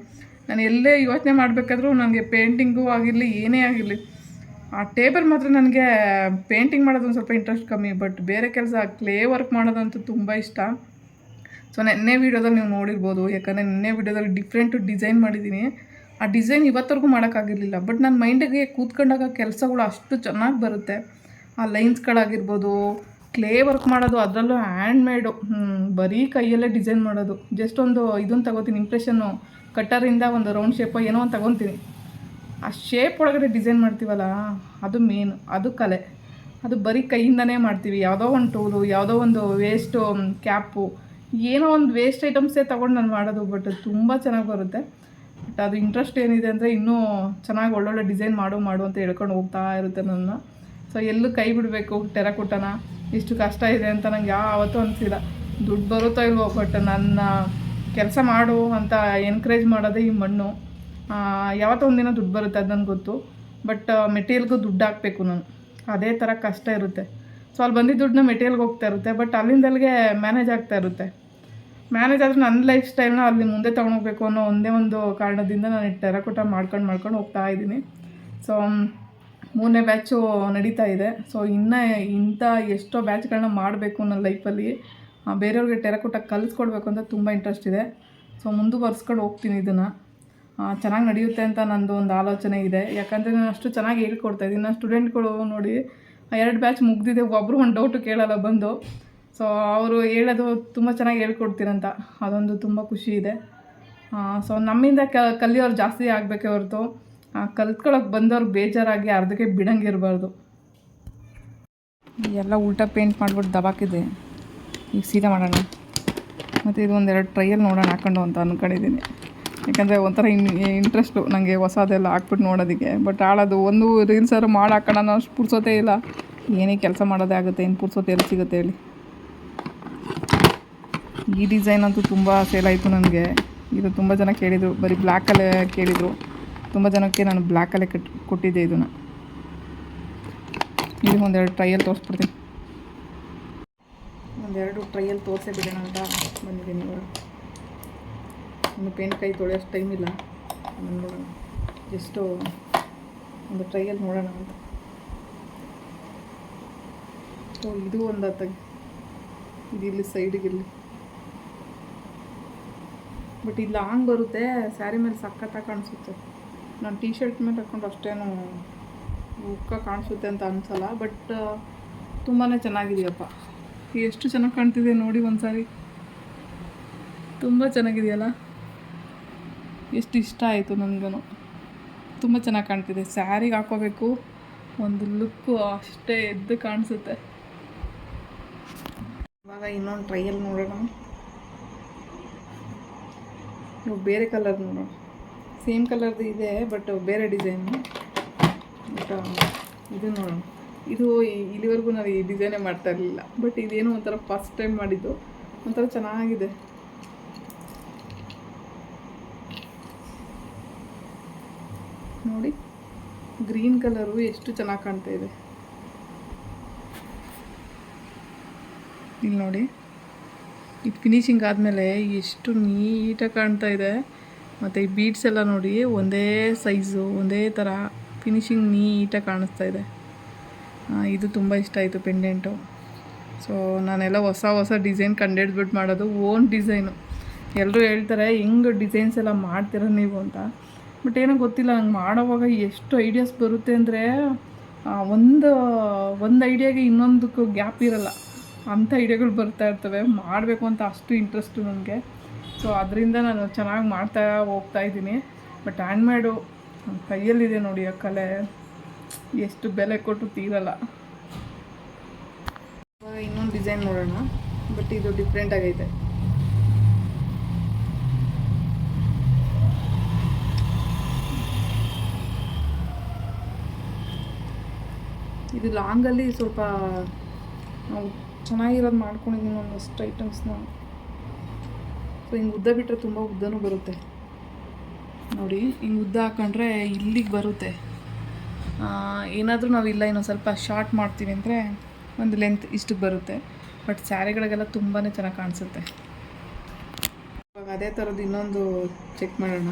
ನಾನು ಎಲ್ಲೇ ಯೋಚನೆ ಮಾಡಬೇಕಾದ್ರೂ ನನಗೆ ಪೇಂಟಿಂಗು ಆಗಿರಲಿ, ಏನೇ ಆಗಿರಲಿ, ಆ ಟೇಬಲ್ ಮಾತ್ರ ನನಗೆ ಪೇಂಟಿಂಗ್ ಮಾಡೋದು ಒಂದು ಸ್ವಲ್ಪ ಇಂಟ್ರೆಸ್ಟ್ ಕಮ್ಮಿ ಬಟ್ ಬೇರೆ ಕೆಲಸ ಕ್ಲೇ ವರ್ಕ್ ಮಾಡೋದಂತೂ ತುಂಬ ಇಷ್ಟ. ಸೊ ನೆನ್ನೆ ವೀಡಿಯೋದಲ್ಲಿ ನೀವು ನೋಡಿರ್ಬೋದು, ಯಾಕಂದರೆ ನಿನ್ನೆ ವೀಡಿಯೋದಲ್ಲಿ ಡಿಫ್ರೆಂಟ್ ಡಿಸೈನ್ ಮಾಡಿದ್ದೀನಿ. ಆ ಡಿಸೈನ್ ಇವತ್ತವರೆಗೂ ಮಾಡೋಕ್ಕಾಗಿರಲಿಲ್ಲ ಬಟ್ ನನ್ನ ಮೈಂಡಿಗೆ ಕೂತ್ಕೊಂಡಾಗ ಕೆಲಸಗಳು ಅಷ್ಟು ಚೆನ್ನಾಗಿ ಬರುತ್ತೆ. ಆ ಲೈನ್ಸ್ಗಳಾಗಿರ್ಬೋದು ಕ್ಲೇ ವರ್ಕ್ ಮಾಡೋದು, ಅದರಲ್ಲೂ ಹ್ಯಾಂಡ್ ಮೇಡು ಬರೀ ಕೈಯಲ್ಲೇ ಡಿಸೈನ್ ಮಾಡೋದು. ಜಸ್ಟ್ ಒಂದು ಇದನ್ನು ತಗೋತೀನಿ ಇಂಪ್ರೆಷನ್ನು ಕಟ್ಟರಿಂದ ಒಂದು ರೌಂಡ್ ಶೇಪು ಏನೋ ಒಂದು ತಗೊತೀನಿ. ಆ ಶೇಪ್ ಒಳಗಡೆ ಡಿಸೈನ್ ಮಾಡ್ತೀವಲ್ಲ, ಅದು ಮೇನ್ ಅದು ಕಲೆ. ಅದು ಬರೀ ಕೈಯಿಂದನೇ ಮಾಡ್ತೀವಿ. ಯಾವುದೋ ಒಂದು ಟೂಲು ಯಾವುದೋ ಒಂದು ವೇಸ್ಟು ಕ್ಯಾಪು ಏನೋ ಒಂದು ವೇಸ್ಟ್ ಐಟಮ್ಸೇ ತೊಗೊಂಡು ನಾನು ಮಾಡೋದು ಬಟ್ ತುಂಬ ಚೆನ್ನಾಗಿ ಬರುತ್ತೆ. ಬಟ್ ಅದು ಇಂಟ್ರೆಸ್ಟ್ ಏನಿದೆ ಅಂದರೆ ಇನ್ನೂ ಚೆನ್ನಾಗಿ ಒಳ್ಳೊಳ್ಳೆ ಡಿಸೈನ್ ಮಾಡು ಮಾಡು ಅಂತ ಹೇಳ್ಕೊಂಡು ಹೋಗ್ತಾ ಇರುತ್ತೆ ನನ್ನ ಸೊ ಎಲ್ಲೂ ಕೈ ಬಿಡಬೇಕು ಟೆರಕುಟನ ಇಷ್ಟು ಕಷ್ಟ ಇದೆ ಅಂತ ನಂಗೆ ಯಾವತ್ತೂ ಅನಿಸಿಲ್ಲ. ದುಡ್ಡು ಬರುತ್ತೋ ಇಲ್ವೋ ಬಟ್ ನನ್ನ ಕೆಲಸ ಮಾಡು ಅಂತ ಎನ್ಕರೇಜ್ ಮಾಡೋದೇ ಈ ಮಣ್ಣು. ಯಾವತ್ತೋ ಒಂದಿನ ದುಡ್ಡು ಬರುತ್ತೆ, ಅದು ನನಗೆ ಗೊತ್ತು. ಬಟ್ ಮೆಟೀರಿಯಲ್ಗೂ ದುಡ್ಡು ಹಾಕಬೇಕು ನಾನು. ಅದೇ ಥರ ಕಷ್ಟ ಇರುತ್ತೆ. ಸೊ ಅಲ್ಲಿ ಬಂದಿದ್ದ ದುಡ್ಡನ್ನ ಮೆಟೀರಿಯಲ್ಗೆ ಹೋಗ್ತಾ ಇರುತ್ತೆ ಬಟ್ ಅಲ್ಲಿಂದ ಅಲ್ಲಿಗೆ ಮ್ಯಾನೇಜ್ ಆಗ್ತಾ ಇರುತ್ತೆ. ಮ್ಯಾನೇಜ್ ಆದರೆ ನನ್ನ ಲೈಫ್ ಸ್ಟೈಲ್ನ ಅಲ್ಲಿ ಮುಂದೆ ತೊಗೊಂಡೋಗ್ಬೇಕು ಅನ್ನೋ ಒಂದೇ ಒಂದು ಕಾರಣದಿಂದ ನಾನು ಟೆರಕೋಟ ಮಾಡ್ಕೊಂಡು ಮಾಡ್ಕೊಂಡು ಹೋಗ್ತಾ ಇದ್ದೀನಿ. ಸೊ ಮೂರನೇ ಬ್ಯಾಚು ನಡೀತಾ ಇದೆ. ಸೊ ಇನ್ನು ಇಂಥ ಎಷ್ಟೋ ಬ್ಯಾಚ್ಗಳನ್ನ ಮಾಡಬೇಕು ನನ್ನ ಲೈಫಲ್ಲಿ ಬೇರೆಯವ್ರಿಗೆ ಟೆರಕೋಟ ಕಲಿಸ್ಕೊಡ್ಬೇಕು ಅಂತ ತುಂಬ ಇಂಟ್ರೆಸ್ಟ್ ಇದೆ. ಸೊ ಮುಂದುವರ್ಸ್ಕೊಂಡು ಹೋಗ್ತೀನಿ ಇದನ್ನು. ಚೆನ್ನಾಗಿ ನಡೆಯುತ್ತೆ ಅಂತ ನನ್ನದು ಒಂದು ಆಲೋಚನೆ ಇದೆ. ಯಾಕಂದರೆ ನಾನು ಅಷ್ಟು ಚೆನ್ನಾಗಿ ಹೇಳ್ಕೊಡ್ತಾ ಇದ್ದೀನಿ. ನನ್ನ ಸ್ಟೂಡೆಂಟ್ಗಳು ನೋಡಿ ಎರಡು ಬ್ಯಾಚ್ ಮುಗ್ದಿದೆ. ಒಬ್ಬರು ಒಂದು ಡೌಟು ಕೇಳಲ್ಲ ಬಂದು. ಸೊ ಅವರು ಹೇಳೋದು ತುಂಬ ಚೆನ್ನಾಗಿ ಹೇಳ್ಕೊಡ್ತೀರಂತ. ಅದೊಂದು ತುಂಬ ಖುಷಿ ಇದೆ. ಸೊ ನಮ್ಮಿಂದ ಕಲಿಯೋರು ಜಾಸ್ತಿ ಆಗಬೇಕೇ ಹೊರತು. ಕಲ್ತ್ಕೊಳಕ್ಕೆ ಬಂದವ್ರು ಬೇಜಾರಾಗಿ ಅರ್ಧಕ್ಕೆ ಬಿಡಂಗಿರಬಾರ್ದು. ಎಲ್ಲ ಉಲ್ಟಾ ಪೇಂಟ್ ಮಾಡ್ಬಿಟ್ಟು ದಬಾಕಿದೆ. ಈಗ ಸೀದಾ ಮಾಡೋಣ. ಮತ್ತು ಇದು ಒಂದೆರಡು ಟ್ರೈಯಲ್ಲಿ ನೋಡೋಣ ಹಾಕೊಂಡು ಅಂತ ಅಂದ್ಕೊಂಡಿದ್ದೀನಿ ಯಾಕಂದರೆ ಒಂಥರ ಇನ್ ಇಂಟ್ರೆಸ್ಟು ನನಗೆ ಹೊಸದೆಲ್ಲ ಹಾಕ್ಬಿಟ್ಟು ನೋಡೋದಕ್ಕೆ. ಬಟ್ ಆಳೋದು ಒಂದು ರೀಲ್ಸಾರು ಮಾಡಿ ಹಾಕೋಣ ಅಷ್ಟು ಪುರ್ಸೋತೇ ಇಲ್ಲ. ಏನೇ ಕೆಲಸ ಮಾಡೋದೇ ಆಗುತ್ತೆ ಇನ್ನು ಪುರ್ಸೋತೆ ಎಲ್ಲಿ ಸಿಗುತ್ತೆ ಹೇಳಿ. ಈ ಡಿಸೈನ್ ಅಂತೂ ತುಂಬ ಸೇಲ್ ಆಯಿತು ನನಗೆ. ಇದು ತುಂಬ ಜನ ಕೇಳಿದರು, ಬರೀ ಬ್ಲ್ಯಾಕಲ್ಲೇ ಕೇಳಿದರು. ತುಂಬ ಜನಕ್ಕೆ ನಾನು ಬ್ಲ್ಯಾಕಲ್ಲೇ ಕಟ್ ಕೊಟ್ಟಿದ್ದೆ ಇದನ್ನು. ಇದು ಒಂದೆರಡು ಟ್ರೈಯಲ್ಲಿ ತೋರಿಸ್ಬಿಡ್ತೀನಿ. ಒಂದೆರಡು ಟ್ರೈಯಲ್ಲಿ ತೋರಿಸೇ ಬಿಡೋಣ ಅಂತ ಬಂದಿದ್ದೀನಿ ಇವಾಗ. ಒಂದು ಪೇಂಟ್ ಕೈ ತೊಳೆಯೋಷ್ಟು ಟೈಮ್ ಇಲ್ಲ. ಅದನ್ನು ನೋಡೋಣ. ಜಸ್ಟು ಒಂದು ಟ್ರೈಯಲ್ಲಿ ನೋಡೋಣ ಅಂತ. ಓ, ಇದು ಒಂದು ಅತ್ತಾಗಿ ಇದು ಇಲ್ಲಿ ಸೈಡಿಗಿರಲಿ ಬಟ್ ಇದು ಲಾಂಗ್ ಬರುತ್ತೆ. ಸ್ಯಾರಿ ಮೇಲೆ ಸಕ್ಕತ್ತಾಗಿ ಕಾಣಿಸುತ್ತೆ. ನಾನು ಟೀ ಶರ್ಟ್ ಮೇಲೆ ಹಾಕೊಂಡು ಅಷ್ಟೇನು ಉಕ್ಕ ಕಾಣಿಸುತ್ತೆ ಅಂತ ಅನ್ಸಲ್ಲ ಬಟ್ ತುಂಬಾ ಚೆನ್ನಾಗಿದೆಯಪ್ಪ. ಎಷ್ಟು ಚೆನ್ನಾಗಿ ಕಾಣ್ತಿದೆ ನೋಡಿ ಒಂದ್ಸಾರಿ. ತುಂಬ ಚೆನ್ನಾಗಿದೆಯಲ್ಲ? ಎಷ್ಟು ಇಷ್ಟ ಆಯಿತು ನನಗೂ ತುಂಬ ಚೆನ್ನಾಗಿ ಕಾಣ್ತಿದೆ. ಸ್ಯಾರಿಗೆ ಹಾಕೋಬೇಕು, ಒಂದು ಲುಕ್ಕು ಅಷ್ಟೇ ಎದ್ದು ಕಾಣಿಸುತ್ತೆ. ಇವಾಗ ಇನ್ನೊಂದು ಟ್ರೈಯಲ್ಲಿ ನೋಡೋಣ. ಬೇರೆ ಕಲರ್ ನೋಡೋಣ. ಸೇಮ್ ಕಲರ್ದು ಇದೆ ಬಟ್ ಬೇರೆ ಡಿಸೈನು ಬಟ್ ಇದು ನೋಡೋಣ. ಇದು ಇಲ್ಲಿವರೆಗೂ ನಾವು ಈ ಡಿಸೈನೇ ಮಾಡ್ತಾ ಇರಲಿಲ್ಲ. ಬಟ್ ಇದೇನೋ ಒಂಥರ ಫಸ್ಟ್ ಟೈಮ್ ಮಾಡಿದ್ದು. ಒಂಥರ ಚೆನ್ನಾಗಿದೆ. ನೋಡಿ ಗ್ರೀನ್ ಕಲರು ಎಷ್ಟು ಚೆನ್ನಾಗಿ ಕಾಣ್ತಾ ಇದೆ. ಇಲ್ಲಿ ನೋಡಿ, ಇದು ಫಿನಿಶಿಂಗ್ ಆದಮೇಲೆ ಎಷ್ಟು ನೀಟಾಗಿ ಕಾಣ್ತಾ ಇದೆ. ಮತ್ತು ಈ ಬೀಡ್ಸ್ ಎಲ್ಲ ನೋಡಿ ಒಂದೇ ಸೈಜು ಒಂದೇ ಥರ ಫಿನಿಶಿಂಗ್ ನೀಟಾಗಿ ಕಾಣಿಸ್ತಾ ಇದೆ. ಇದು ತುಂಬ ಇಷ್ಟ ಆಯಿತು ಪೆಂಡೆಂಟು ಸೊ ನಾನೆಲ್ಲ ಹೊಸ ಹೊಸ ಡಿಸೈನ್ ಕಂಡಿಡ್ಬಿಟ್ಟು ಮಾಡೋದು ಓನ್ ಡಿಸೈನು ಎಲ್ಲರೂ ಹೇಳ್ತಾರೆ, ಹೆಂಗೆ ಡಿಸೈನ್ಸ್ ಎಲ್ಲ ಮಾಡ್ತೀರ ನೀವು? ಅಂತ. ಬಟ್ ಏನೋ ಗೊತ್ತಿಲ್ಲ, ನಂಗೆ ಮಾಡೋವಾಗ ಎಷ್ಟು ಐಡಿಯಾಸ್ ಬರುತ್ತೆ ಅಂದರೆ ಒಂದು ಒಂದು ಐಡಿಯಾಗೆ ಇನ್ನೊಂದಕ್ಕೂ ಗ್ಯಾಪ್ ಇರಲ್ಲ. ಅಂಥ ಐಡಿಯಾಗಳು ಬರ್ತಾ ಇರ್ತವೆ. ಮಾಡಬೇಕು ಅಂತ ಅಷ್ಟು ಇಂಟ್ರೆಸ್ಟು ನನಗೆ. ಸೊ ಅದರಿಂದ ನಾನು ಚೆನ್ನಾಗಿ ಮಾಡ್ತಾ ಹೋಗ್ತಾ ಇದ್ದೀನಿ. ಬಟ್ ಹ್ಯಾಂಡ್ಮೇಡು ಕೈಯಲ್ಲಿದೆ ನೋಡಿ ಆ ಕಲೆ. ಎಷ್ಟು ಬೆಲೆ ಕೊಟ್ಟು ತೀರಲ್ಲ. ಇನ್ನೊಂದು ಡಿಸೈನ್ ನೋಡೋಣ. ಬಟ್ ಇದು ಡಿಫ್ರೆಂಟ್ ಆಗೈತೆ. ಇದು ಲಾಂಗಲ್ಲಿ ಸ್ವಲ್ಪ ನಾವು ಚೆನ್ನಾಗಿರೋದು ಮಾಡ್ಕೊಂಡಿದ್ದೀನಿ ಒಂದಷ್ಟು ಐಟಮ್ಸ್ನ ಸೊ ಹಿಂಗೆ ಉದ್ದ ಬಿಟ್ಟರೆ ತುಂಬ ಉದ್ದನೂ ಬರುತ್ತೆ. ನೋಡಿ, ಹಿಂಗೆ ಉದ್ದ ಹಾಕೊಂಡ್ರೆ ಇಲ್ಲಿಗೆ ಬರುತ್ತೆ. ಏನಾದರೂ ನಾವು ಇಲ್ಲ, ಇನ್ನೊಂದು ಸ್ವಲ್ಪ ಶಾರ್ಟ್ ಮಾಡ್ತೀವಿ ಅಂದರೆ ಒಂದು ಲೆಂತ್ ಇಷ್ಟಕ್ಕೆ ಬರುತ್ತೆ. ಬಟ್ ಸ್ಯಾರಿಗಳಿಗೆಲ್ಲ ತುಂಬಾ ಚೆನ್ನಾಗಿ ಕಾಣಿಸುತ್ತೆ. ಇವಾಗ ಅದೇ ಥರದ್ದು ಇನ್ನೊಂದು ಚೆಕ್ ಮಾಡೋಣ.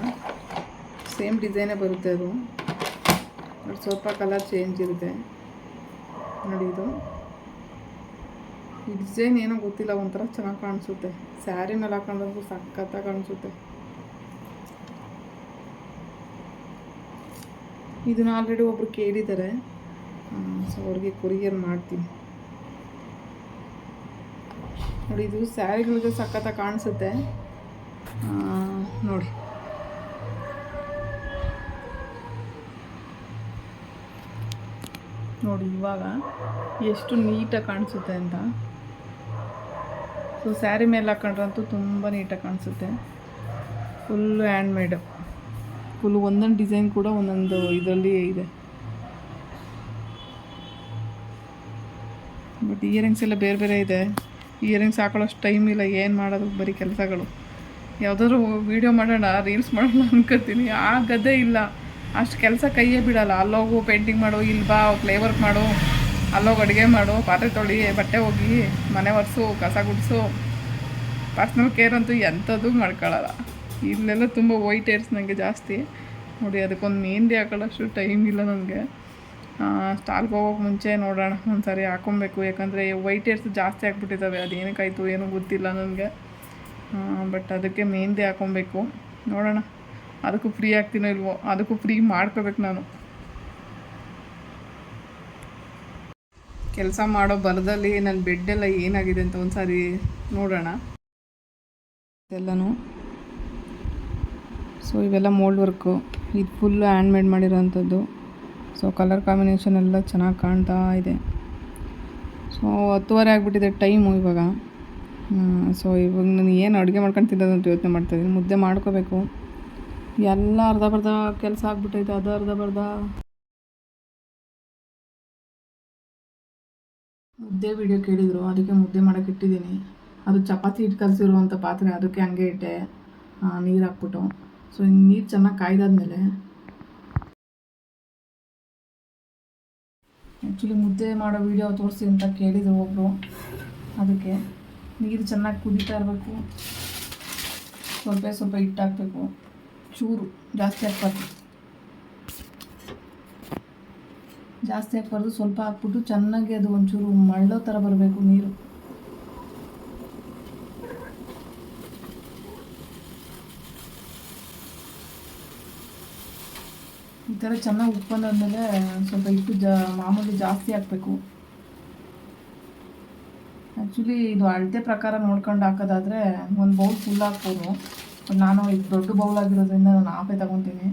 ಸೇಮ್ ಡಿಸೈನೇ ಬರುತ್ತೆ ಅದು. ಬಟ್ ಸ್ವಲ್ಪ ಕಲರ್ ಚೇಂಜ್ ಇರುತ್ತೆ. ನೋಡಿ ಇದು. ಈ ಡಿಸೈನ್ ಏನೋ ಗೊತ್ತಿಲ್ಲ, ಒಂಥರ ಚೆನ್ನಾಗಿ ಕಾಣಿಸುತ್ತೆ. ಸ್ಯಾರಿನಲ್ಲಿ ಮೇಲೆ ಹಾಕೊಂಡ್ರಂತೂ ಸಖತ್ತಾಗಿ ಕಾಣಿಸುತ್ತೆ. ಇದನ್ನ ಆಲ್ರೆಡಿ ಒಬ್ರು ಕೇಳಿದ್ದಾರೆ ಸೊ ಅವ್ರಿಗೆ ಕೊರಿಯರ್ ಮಾಡ್ತೀನಿ. ನೋಡಿ, ಇದು ಸ್ಯಾರಿಗಳಿಗೆ ಸಖತ್ತ ಕಾಣಿಸುತ್ತೆ. ನೋಡಿ. ನೋಡಿ, ಇವಾಗ ಎಷ್ಟು ನೀಟಾಗಿ ಕಾಣಿಸುತ್ತೆ ಅಂತ. ಸೊ ಸ್ಯಾರಿ ಮೇಲೆ ಹಾಕೊಂಡ್ರಂತೂ ತುಂಬ ನೀಟಾಗಿ ಕಾಣಿಸುತ್ತೆ. ಫುಲ್ಲು ಹ್ಯಾಂಡ್ಮೇಡು ಫುಲ್ ಒಂದೊಂದು ಡಿಸೈನ್ ಕೂಡ ಒಂದೊಂದು ಇದರಲ್ಲಿ ಇದೆ. ಬಟ್ ಇಯರಿಂಗ್ಸ್ ಎಲ್ಲ ಬೇರೆ ಬೇರೆ ಇದೆ. ಇಯರಿಂಗ್ಸ್ ಹಾಕೊಳ್ಳೋಷ್ಟು ಟೈಮ್ ಇಲ್ಲ, ಏನು ಮಾಡೋದು, ಬರೀ ಕೆಲಸಗಳು. ಯಾವುದಾದ್ರು ವೀಡಿಯೋ ಮಾಡೋಣ ರೀಲ್ಸ್ ಮಾಡೋಣ ಅನ್ಕೋತೀನಿ. ಆ ಗದ್ದೆ ಇಲ್ಲ. ಅಷ್ಟು ಕೆಲಸ ಕೈಯೇ ಬಿಡೋಲ್ಲ. ಅಲ್ಲೋಗು ಪೇಂಟಿಂಗ್ ಮಾಡು, ಇಲ್ಲಿ ಬಾ ವರ್ಕ್ ಮಾಡು. ಅಲ್ಲೋಗಿ ಅಡುಗೆ ಮಾಡು, ಪಾತ್ರೆ ತೊಳಿ, ಬಟ್ಟೆ ಹೋಗಿ ಮನೆ ಒರೆಸು, ಕಸ ಗುಡಿಸು. ಪರ್ಸ್ನಲ್ ಕೇರ್ ಅಂತೂ ಎಂಥದ್ದು ಮಾಡ್ಕೊಳ್ಳಲ್ಲ ಇಲ್ಲೆಲ್ಲ ತುಂಬ ವೈಟ್ ಏರ್ಸ್ ನನಗೆ ಜಾಸ್ತಿ. ನೋಡಿ, ಅದಕ್ಕೊಂದು ಮೆಹಂದಿ ಹಾಕೊಳ್ಳೋಷ್ಟು ಟೈಮ್ ಇಲ್ಲ ನನಗೆ. ಸ್ಟಾಲ್ಗೆ ಹೋಗೋಕೆ ಮುಂಚೆ ನೋಡೋಣ ಒಂದು ಸಾರಿ ಹಾಕೊಬೇಕು. ಯಾಕಂದರೆ ವೈಟ್ ಏರ್ಸ್ ಜಾಸ್ತಿ ಆಗಿಬಿಟ್ಟಿದ್ದಾವೆ ಅದು ಏನಕ್ಕಾಯ್ತು ಏನೂ ಗೊತ್ತಿಲ್ಲ ನನಗೆ. ಬಟ್ ಅದಕ್ಕೆ ಮೆಹಂದಿ ಹಾಕೊಬೇಕು. ನೋಡೋಣ. ಅದಕ್ಕೂ ಫ್ರೀ ಆಗ್ತೀನೋ ಇಲ್ವೋ? ಅದಕ್ಕೂ ಫ್ರೀ ಮಾಡ್ಕೋಬೇಕು ನಾನು. ಕೆಲಸ ಮಾಡೋ ಬರದಲ್ಲಿ ನನ್ನ ಬೆಡ್ ಎಲ್ಲ ಏನಾಗಿದೆ ಅಂತ ಒಂದು ಸಾರಿ ನೋಡೋಣ. ಎಲ್ಲನೂ ಸೊ ಇವೆಲ್ಲ ಮೋಲ್ಡ್ ವರ್ಕು ಇದು ಫುಲ್ ಹ್ಯಾಂಡ್ಮೇಡ್ ಮಾಡಿರೋವಂಥದ್ದು ಸೊ ಕಲರ್ ಕಾಂಬಿನೇಷನ್ ಎಲ್ಲ ಚೆನ್ನಾಗಿ ಕಾಣ್ತಾ ಇದೆ. ಸೊ ಹತ್ತುವರೆ ಆಗಿಬಿಟ್ಟಿದೆ ಟೈಮು ಇವಾಗ. ಸೊ ಇವಾಗ ನಾನು ಏನು ಅಡುಗೆ ಮಾಡ್ಕೊಂಡು ತಿನ್ನೋದು ಅಂತ ಯೋಚನೆ ಮಾಡ್ತಾಯಿದ್ದೀನಿ ಮುದ್ದೆ ಮಾಡ್ಕೋಬೇಕು. ಎಲ್ಲ ಅರ್ಧ ಬರ್ಧ ಕೆಲಸ ಆಗ್ಬಿಟ್ಟೈತೆ, ಅದು ಅರ್ಧ ಬರ್ಧ. ಮುದ್ದೆ ವಿಡಿಯೋ ಕೇಳಿದರು, ಅದಕ್ಕೆ ಮುದ್ದೆ ಮಾಡೋಕೆ ಇಟ್ಟಿದ್ದೀನಿ. ಅದು ಚಪಾತಿ ಹಿಟ್ಟು ಕಲಸಿರುವಂಥ ಪಾತ್ರೆ, ಅದಕ್ಕೆ ಹಂಗೆ ಇಟ್ಟೆ. ನೀರು ಹಾಕ್ಬಿಟ್ಟು. ಸೊ ಹಿಂಗೆ ನೀರು ಚೆನ್ನಾಗಿ ಕಾಯ್ದಾದ್ಮೇಲೆ ಆ್ಯಕ್ಚುಲಿ ಮುದ್ದೆ ಮಾಡೋ ವಿಡಿಯೋ ತೋರಿಸಿ ಅಂತ ಕೇಳಿದ್ರು ಒಬ್ಬರು ಅದಕ್ಕೆ ನೀರು ಚೆನ್ನಾಗಿ ಕುದೀತಾ ಇರಬೇಕು. ಸ್ವಲ್ಪ ಸ್ವಲ್ಪ ಹಿಟ್ಟು ಹಾಕಬೇಕು. ಚೂರು, ಜಾಸ್ತಿ ಹಾಕ್ಬಾರ್ದು. ಜಾಸ್ತಿ ಹಾಕ್ಬಾರ್ದು, ಸ್ವಲ್ಪ ಹಾಕ್ಬಿಟ್ಟು ಚೆನ್ನಾಗಿ ಅದು ಒಂಚೂರು ಮಳ್ಳೋ ಥರ ಬರಬೇಕು ನೀರು. ಈ ಥರ ಚೆನ್ನಾಗಿ ಉಪ್ಪಂದಾದ್ಮೇಲೆ ಸ್ವಲ್ಪ ಹಿಟ್ಟು ಜಾ, ಮಾಮೂಲಿ ಜಾಸ್ತಿ ಹಾಕಬೇಕು. ಆ್ಯಕ್ಚುಲಿ ಇದು ಅಳತೆ ಪ್ರಕಾರ ನೋಡ್ಕೊಂಡು ಹಾಕೋದಾದರೆ ಒಂದು ಬೌಲ್ ಫುಲ್ ಹಾಕ್ಬೋದು. ನಾನು ಇದು ದೊಡ್ಡ ಬೌಲ್ ಆಗಿರೋದ್ರಿಂದ ನಾನು ಹಾಫೇ ತಗೊತೀನಿ.